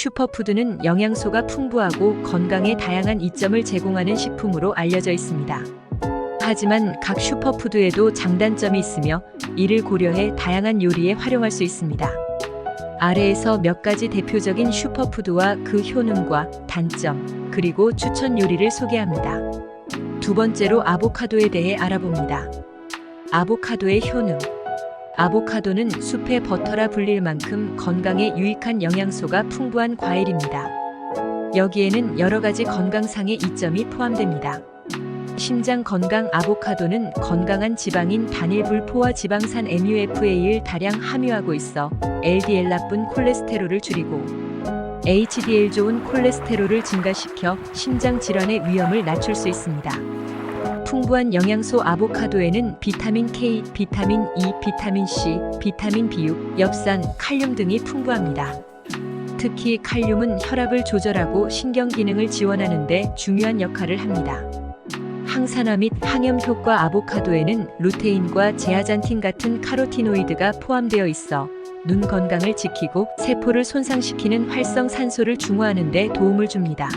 슈퍼푸드는 영양소가 풍부하고 건강에 다양한 이점을 제공하는 식품으로 알려져 있습니다. 하지만 각 슈퍼푸드에도 장단점이 있으며 이를 고려해 다양한 요리에 활용할 수 있습니다. 아래에서 몇 가지 대표적인 슈퍼푸드와 그 효능과 단점, 그리고 추천 요리를 소개합니다. 두 번째로 아보카도에 대해 알아봅니다. 아보카도의 효능. 아보카도는 숲의 버터라 불릴 만큼 건강에 유익한 영양소가 풍부한 과일입니다. 여기에는 여러 가지 건강상의 이점이 포함됩니다. 심장 건강 아보카도는 건강한 지방인 단일 불포화 지방산 MUFA를 다량 함유하고 있어 LDL 나쁜 콜레스테롤을 줄이고 HDL 좋은 콜레스테롤을 증가시켜 심장 질환의 위험을 낮출 수 있습니다. 풍부한 영양소 아보카도에는 비타민 K, 비타민 E, 비타민 C, 비타민 B6, 엽산, 칼륨 등이 풍부합니다. 특히 칼륨은 혈압을 조절하고 신경 기능을 지원하는 데 중요한 역할을 합니다. 항산화 및 항염 효과 아보카도에는 루테인과 제아잔틴 같은 카로티노이드가 포함되어 있어 눈 건강을 지키고 세포를 손상시키는 활성 산소를 중화하는 데 도움을 줍니다.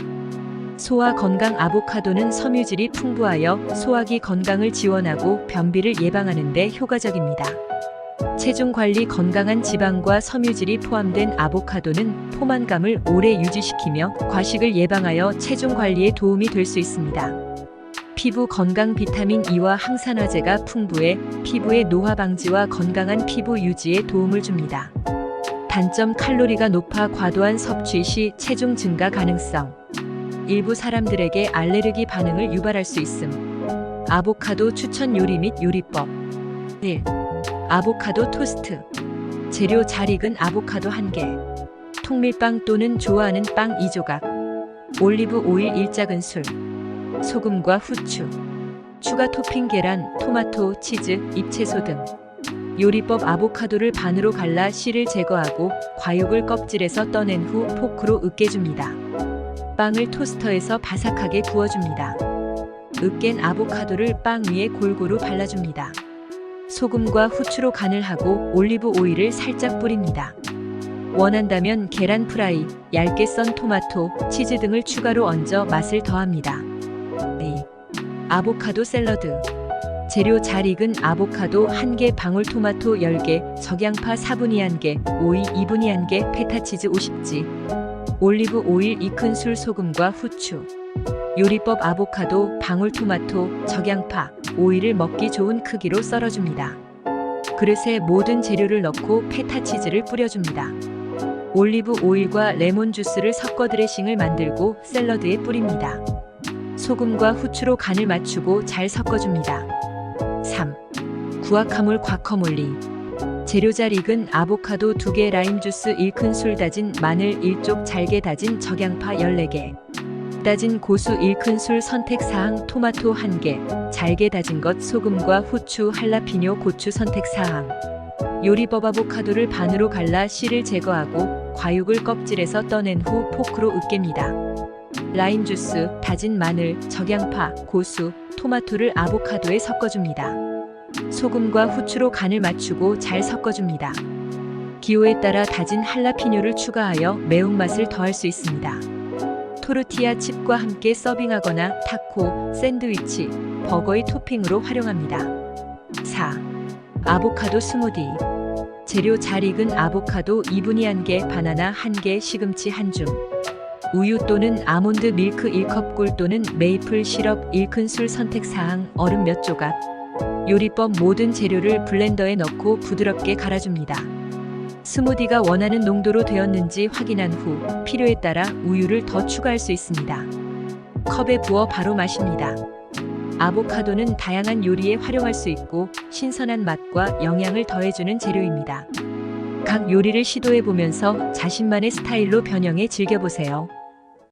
소화 건강 아보카도는 섬유질이 풍부하여 소화기 건강을 지원하고 변비를 예방하는 데 효과적입니다. 체중 관리 건강한 지방과 섬유질이 포함된 아보카도는 포만감을 오래 유지시키며 과식을 예방하여 체중 관리에 도움이 될 수 있습니다. 피부 건강 비타민 E와 항산화제가 풍부해 피부의 노화 방지와 건강한 피부 유지에 도움을 줍니다. 단점 칼로리가 높아 과도한 섭취 시 체중 증가 가능성. 일부 사람들에게 알레르기 반응을 유발할 수 있음. 아보카도 추천 요리 및 요리법. 1. 아보카도 토스트. 재료 잘 익은 아보카도 1개. 통밀빵 또는 좋아하는 빵 2조각. 올리브 오일 1작은술. 소금과 후추. 추가 토핑 계란, 토마토, 치즈, 잎채소 등. 요리법 아보카도를 반으로 갈라 씨를 제거하고 과육을 껍질에서 떠낸 후 포크로 으깨줍니다. 빵을 토스터에서 바삭하게 구워줍니다. 으깬 아보카도를 빵 위에 골고루 발라줍니다. 소금과 후추로 간을 하고 올리브 오일을 살짝 뿌립니다. 원한다면 계란 프라이, 얇게 썬 토마토, 치즈 등을 추가로 얹어 맛을 더합니다. 2. 아보카도 샐러드. 재료 잘 익은 아보카도 1개, 방울토마토 10개, 적양파 4분의 1개, 오이 2분의 1개, 페타치즈 50지. 올리브 오일 2큰술 소금과 후추. 요리법 아보카도, 방울토마토, 적양파, 오이를 먹기 좋은 크기로 썰어줍니다. 그릇에 모든 재료를 넣고 페타 치즈를 뿌려줍니다. 올리브 오일과 레몬 주스를 섞어 드레싱을 만들고 샐러드에 뿌립니다. 소금과 후추로 간을 맞추고 잘 섞어줍니다. 3. 구아카몰 과커몰리 재료 잘 익은 아보카도 2개 라임 주스 1큰술 다진 마늘 1쪽 잘게 다진 적양파 14개 다진 고수 1큰술 선택사항 토마토 1개 잘게 다진 것 소금과 후추 할라피뇨 고추 선택사항 요리법 아보카도를 반으로 갈라 씨를 제거하고 과육을 껍질에서 떠낸 후 포크로 으깹니다. 라임 주스, 다진 마늘, 적양파, 고수, 토마토를 아보카도에 섞어줍니다. 소금과 후추로 간을 맞추고 잘 섞어줍니다. 기호에 따라 다진 할라피뇨를 추가하여 매운맛을 더할 수 있습니다. 토르티아 칩과 함께 서빙하거나 타코, 샌드위치, 버거의 토핑으로 활용합니다. 4. 아보카도 스무디. 재료 잘 익은 아보카도 2분의 1개, 바나나 1개, 시금치 1줌. 우유 또는 아몬드 밀크 1컵 꿀 또는 메이플 시럽 1큰술 선택사항 얼음 몇 조각. 요리법 모든 재료를 블렌더에 넣고 부드럽게 갈아줍니다. 스무디가 원하는 농도로 되었는지 확인한 후 필요에 따라 우유를 더 추가할 수 있습니다. 컵에 부어 바로 마십니다. 아보카도는 다양한 요리에 활용할 수 있고 신선한 맛과 영양을 더해주는 재료입니다. 각 요리를 시도해 보면서 자신만의 스타일로 변형해 즐겨보세요.